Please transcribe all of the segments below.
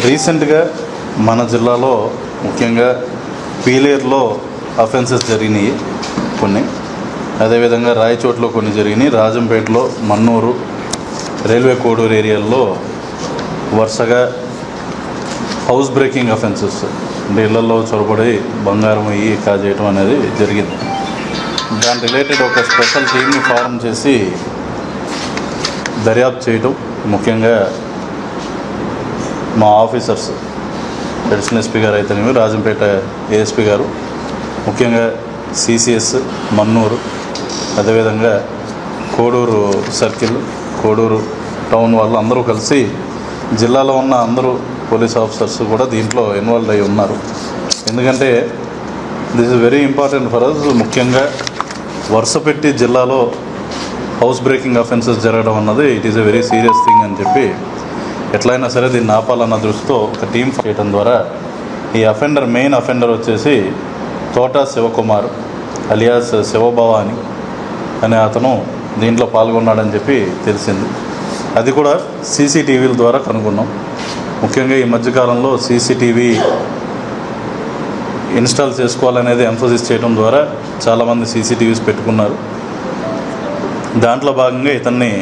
రీసెంట్గా మన జిల్లాలో ముఖ్యంగా పీలేరులో అఫెన్సెస్ జరిగినాయి కొన్ని. అదేవిధంగా రాయచోట్లో కొన్ని జరిగినాయి. రాజంపేటలో మన్నూరు రైల్వే కోడూరు ఏరియాల్లో వరుసగా హౌస్ బ్రేకింగ్ అఫెన్సెస్ అంటే ఇళ్ళలో చొరబడి బంగారం అయ్యి కాజేయటం అనేది జరిగింది. దాని రిలేటెడ్ ఒక స్పెషల్ టీమ్ని ఫారం చేసి దర్యాప్తు చేయటం ముఖ్యంగా మా ఆఫీసర్స్ అడిషనల్ ఎస్పీ గారు అయితేనేమి రాజంపేట ఏఎస్పీ గారు ముఖ్యంగా సిసిఎస్ మన్నూరు అదేవిధంగా కోడూరు సర్కిల్ కోడూరు టౌన్ వాళ్ళు అందరూ కలిసి జిల్లాలో ఉన్న అందరూ పోలీస్ ఆఫీసర్స్ కూడా దీంట్లో ఇన్వాల్వ్ అయి ఉన్నారు. ఎందుకంటే this is very important for us ముఖ్యంగా వరుసపెట్టి జిల్లాలో హౌస్ బ్రేకింగ్ అఫెన్సెస్ జరగడం అన్నది it is a very serious thing అని చెప్పి ఎట్లయినా సరే దీన్ని ఆపాలన్న దృష్టితో ఒక టీం చేయడం ద్వారా ఈ అఫెండర్ మెయిన్ అఫెండర్ వచ్చేసి తోట శివకుమార్ అలియాస్ శివభవాని అనే అతను దీంట్లో పాల్గొన్నాడని చెప్పి తెలిసింది. అది కూడా సీసీటీవీల ద్వారా కనుగొన్నాం. ముఖ్యంగా ఈ మధ్యకాలంలో సీసీటీవీ ఇన్స్టాల్ చేసుకోవాలనేది ఎంఫోసిస్ చేయడం ద్వారా చాలామంది సీసీటీవీస్ పెట్టుకున్నారు. దాంట్లో భాగంగా ఇతన్ని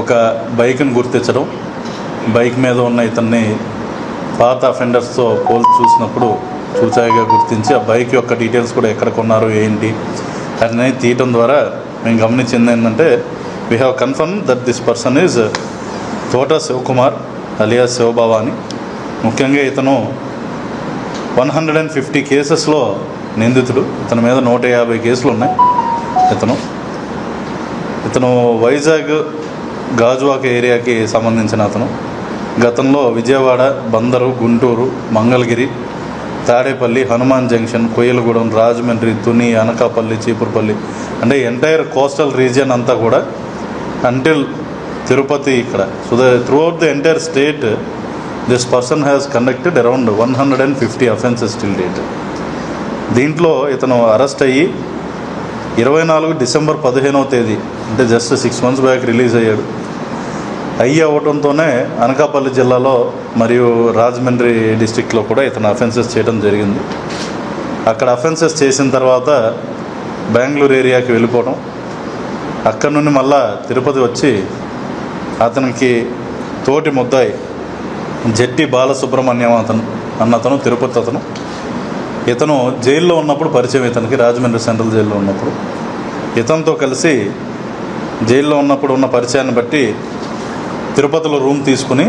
ఒక బైక్ని గుర్తించడం బైక్ మీద ఉన్న ఇతన్ని పాత అఫెండర్స్తో పోల్చి చూసినప్పుడు చూచాయిగా గుర్తించి ఆ బైక్ యొక్క డీటెయిల్స్ కూడా ఎక్కడ కొన్నారు ఏంటి అనేది తీయటం ద్వారా మేము గమనించింది ఏంటంటే we have confirm that this person is Thota Sivakumar alias శివభవాని ముఖ్యంగా ఇతను వన్ హండ్రెడ్ అండ్ ఫిఫ్టీ కేసెస్లో నిందితుడు. ఇతని మీద నూట యాభై కేసులు ఉన్నాయి ఇతను. ఇతను వైజాగ్ గాజువాక ఏరియాకి సంబంధించిన అతను. గతంలో విజయవాడ బందరు గుంటూరు మంగళగిరి తాడేపల్లి హనుమాన్ జంక్షన్ కొయ్యలగూడెం రాజమండ్రి తుని అనకాపల్లి చీపురుపల్లి అంటే ఎంటైర్ కోస్టల్ రీజియన్ అంతా కూడా అంటిల్ తిరుపతి ఇక్కడ. So the throughout the entire state this person has conducted around one hundred and fifty offences till date దీంట్లో ఇతను అరెస్ట్ అయ్యి ఇరవై నాలుగు డిసెంబర్ పదిహేనవ తేదీ అంటే just six months back release అయ్యాడు. అయ్యి అవ్వడంతోనే అనకాపల్లి జిల్లాలో మరియు రాజమండ్రి డిస్టిక్లో కూడా ఇతను అఫెన్సెస్ చేయడం జరిగింది. అక్కడ అఫెన్సెస్ చేసిన తర్వాత బెంగళూరు ఏరియాకి వెళ్ళిపోవడం అక్కడ నుండి మళ్ళా తిరుపతి వచ్చి అతనికి తోటి ముద్దాయి జట్టి బాలసుబ్రహ్మణ్యం అతను అన్న అతను తిరుపతి అతను. ఇతను జైల్లో ఉన్నప్పుడు పరిచయం ఇతనికి రాజమండ్రి సెంట్రల్ జైల్లో ఉన్నప్పుడు. ఇతనితో కలిసి జైల్లో ఉన్నప్పుడు ఉన్న పరిచయాన్ని బట్టి తిరుపతిలో రూమ్ తీసుకుని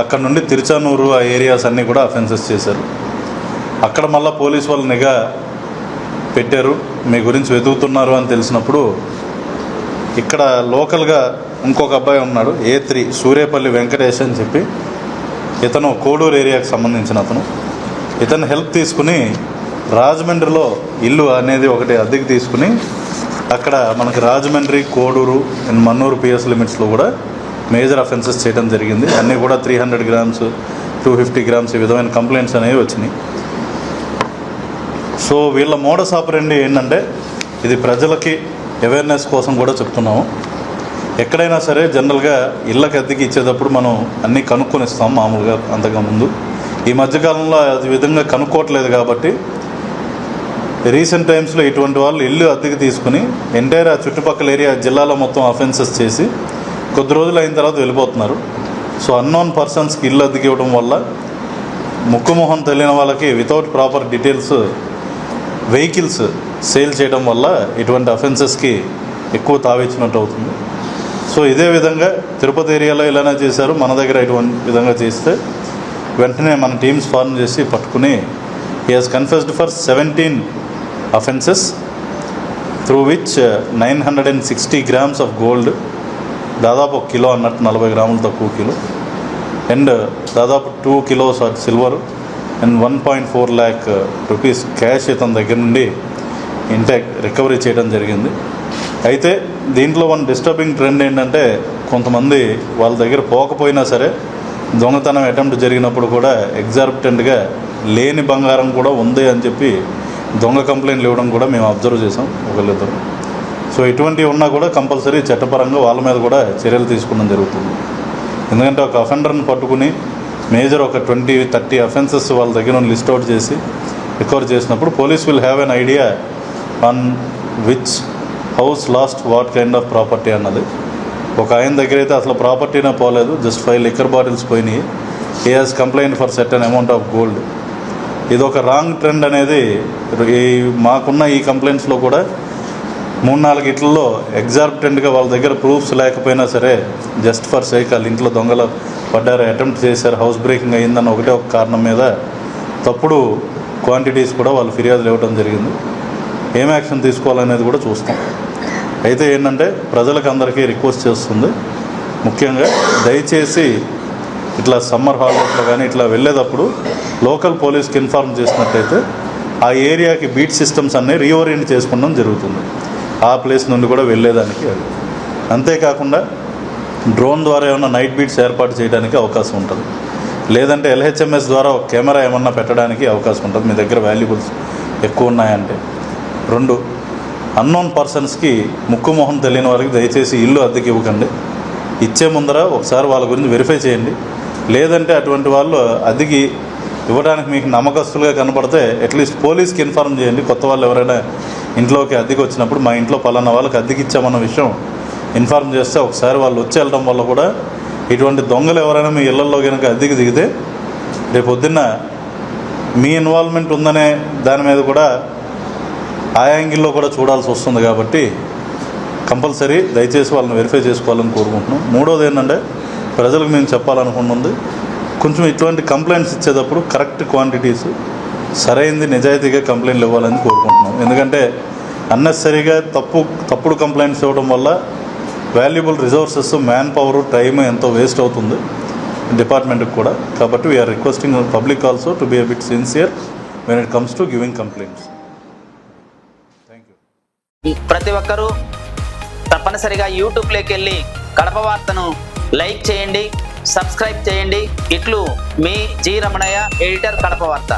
అక్కడ నుండి తిరుచానూరు ఆ ఏరియాస్ అన్నీ కూడా అఫెన్సెస్ చేశారు. అక్కడ మళ్ళీ పోలీస్ వాళ్ళు నిఘా పెట్టారు. మీ గురించి వెతుకుతున్నారు అని తెలిసినప్పుడు ఇక్కడ లోకల్గా ఇంకొక అబ్బాయి ఉన్నాడు ఏ త్రీ సూర్యపల్లి వెంకటేష్ అని చెప్పి. ఇతను కోడూరు ఏరియాకి సంబంధించిన అతను. ఇతను హెల్ప్ తీసుకుని రాజమండ్రిలో ఇల్లు అనేది ఒకటి అద్దెకి తీసుకుని అక్కడ మనకి రాజమండ్రి కోడూరు అండ్ మన్నూరు పిఎస్ లిమిట్స్లో కూడా మేజర్ అఫెన్సెస్ చేయడం జరిగింది. అన్నీ కూడా three hundred grams two fifty grams ఈ విధమైన కంప్లైంట్స్ అనేవి వచ్చినాయి. సో వీళ్ళ మోడస్ ఆపరండి ఏంటంటే ఇది ప్రజలకి అవేర్నెస్ కోసం కూడా చెప్తున్నాము. ఎక్కడైనా సరే జనరల్గా ఇళ్ళకి అద్దెకి ఇచ్చేటప్పుడు మనం అన్నీ కనుక్కొని ఇస్తాం మామూలుగా అంతగా ముందు. ఈ మధ్యకాలంలో అది విధంగా కనుక్కోవట్లేదు కాబట్టి రీసెంట్ టైమ్స్లో ఇటువంటి వాళ్ళు ఇల్లు అద్దెకి తీసుకుని ఎంటైర్ ఆ చుట్టుపక్కల ఏరియా జిల్లాలో మొత్తం అఫెన్సెస్ చేసి కొద్ది రోజులు అయిన తర్వాత వెళ్ళిపోతున్నారు. సో అన్నోన్ పర్సన్స్కి ఇల్లు అద్దెకి ఇవ్వడం వల్ల ముక్కు మొహం తెలియని వాళ్ళకి without proper details vehicles sale చేయడం వల్ల ఇటువంటి అఫెన్సెస్కి ఎక్కువ తావిచ్చినట్టు అవుతుంది. సో ఇదే విధంగా తిరుపతి ఏరియాలో ఇలానే చేశారు మన దగ్గర ఇటువంటి విధంగా చేస్తే వెంటనే మన టీమ్స్ ఫార్మ్ చేసి పట్టుకుని he has confessed for seventeen offences through which nine hundred and sixty grams of gold దాదాపు ఒక కిలో అన్నట్టు నలభై గ్రాములు తక్కువ కిలో. అండ్ దాదాపు two kilos of silver and one point four lakh rupees cash ఇతని దగ్గర నుండి ఇంటాక్ట్ రికవరీ చేయడం జరిగింది. అయితే దీంట్లో వన్ డిస్టర్బింగ్ ట్రెండ్ ఏంటంటే కొంతమంది వాళ్ళ దగ్గర పోకపోయినా సరే దొంగతనం అటెంప్ట్ జరిగినప్పుడు కూడా ఎగ్జార్బిటెంట్గా లేని బంగారం కూడా ఉంది అని చెప్పి దొంగ కంప్లైంట్లు ఇవ్వడం కూడా మేము అబ్జర్వ్ చేసాం ఒకళ్ళిద్దరు. సో ఇటువంటివి ఉన్నా కూడా కంపల్సరీ చట్టపరంగా వాళ్ళ మీద కూడా చర్యలు తీసుకోవడం జరుగుతుంది. ఎందుకంటే ఒక అఫెండర్ని పట్టుకుని మేజర్ ఒక ట్వంటీ థర్టీ అఫెన్సెస్ వాళ్ళ దగ్గర లిస్ట్ అవుట్ చేసి రికవర్ చేసినప్పుడు police will have an idea on which house lost what kind of property అన్నది. ఒక ఆయన దగ్గర అయితే అసలు ప్రాపర్టీనే పోలేదు జస్ట్ ఫైవ్ లిక్కర్ బాటిల్స్ పోయినాయి. He has complaint for certain amount of gold ఇది ఒక రాంగ్ ట్రెండ్ అనేది ఈ మాకున్న ఈ కంప్లైంట్స్లో కూడా మూడు నాలుగు ఇట్లలో ఎగ్జార్బిటెంట్గా వాళ్ళ దగ్గర ప్రూఫ్స్ లేకపోయినా సరే జస్ట్ ఫర్ సేక్ వాళ్ళ ఇంట్లో దొంగలు పడ్డారు అటెంప్ట్ చేశారు హౌస్ బ్రేకింగ్ అయిందన్న ఒకటే ఒక కారణం మీద తప్పుడు క్వాంటిటీస్ కూడా వాళ్ళు ఫిర్యాదులు ఇవ్వడం జరిగింది. ఏం యాక్షన్ తీసుకోవాలనేది కూడా చూస్తాం. అయితే ఏంటంటే ప్రజలకు అందరికీ రిక్వెస్ట్ చేస్తుంది. ముఖ్యంగా దయచేసి ఇట్లా సమ్మర్ హాలిడేస్లో కానీ ఇట్లా వెళ్ళేటప్పుడు లోకల్ పోలీస్కి ఇన్ఫార్మ్ చేసినట్టయితే ఆ ఏరియాకి బీట్ సిస్టమ్స్ అన్నీ రీఓరియంట్ చేసుకోవడం జరుగుతుంది. ఆ ప్లేస్ నుండి కూడా వెళ్ళేదానికి అంతేకాకుండా డ్రోన్ ద్వారా ఏమైనా నైట్ బీట్స్ ఏర్పాటు చేయడానికి అవకాశం ఉంటుంది. లేదంటే ఎల్హెచ్ఎంఎస్ ద్వారా ఒక కెమెరా ఏమన్నా పెట్టడానికి అవకాశం ఉంటుంది. మీ దగ్గర వాల్యుబుల్స్ ఎక్కువ ఉన్నాయంటే. రెండు అన్నోన్ పర్సన్స్కి ముక్కు మొహం తెలియని వారికి దయచేసి ఇల్లు అద్దెకి ఇవ్వకండి. ఇచ్చే ముందర ఒకసారి వాళ్ళ గురించి వెరిఫై చేయండి. లేదంటే అటువంటి వాళ్ళు అద్దెకి ఇవ్వడానికి మీకు నమ్మకస్తులుగా కనపడితే అట్లీస్ట్ పోలీస్కి ఇన్ఫార్మ్ చేయండి. కొత్త వాళ్ళు ఎవరైనా ఇంట్లోకి అద్దెకి వచ్చినప్పుడు మా ఇంట్లో పలానా వాళ్ళకి అద్దెకి ఇచ్చామన్న విషయం ఇన్ఫార్మ్ చేస్తే ఒకసారి వాళ్ళు వచ్చి వెళ్ళడం వల్ల కూడా ఇటువంటి దొంగలు ఎవరైనా మీ ఇళ్ళలో కనుక అద్దెకి దిగితే రేపు పొద్దున్న మీ ఇన్వాల్వ్మెంట్ ఉందనే దాని మీద కూడా ఆ యాంగిల్లో కూడా చూడాల్సి వస్తుంది కాబట్టి కంపల్సరీ దయచేసి వాళ్ళని వెరిఫై చేసుకోవాలని కోరుకుంటున్నాం. మూడోది ఏంటంటే ప్రజలకు మేము చెప్పాలనుకుంటుంది కొంచెం ఇటువంటి కంప్లైంట్స్ ఇచ్చేటప్పుడు కరెక్ట్ క్వాంటిటీస్ సరైంది నిజాయితీగా కంప్లైంట్లు ఇవ్వాలని కోరుకుంటున్నాం. ఎందుకంటే అన్నెసరీగా తప్పు తప్పుడు కంప్లైంట్స్ ఇవ్వడం వల్ల valuable resources man power time ఎంతో వేస్ట్ అవుతుంది డిపార్ట్మెంట్కి కూడా. కాబట్టి we are requesting public also to be a bit sincere when it comes to giving complaints ప్రతి ఒక్కరూ తప్పనిసరిగా యూట్యూబ్లోకి వెళ్ళి కడప వార్తను లైక్ చేయండి సబ్స్క్రైబ్ చేయండి. ఇట్లు మీ జి రమణయ్య ఎడిటర్ కడప వార్త.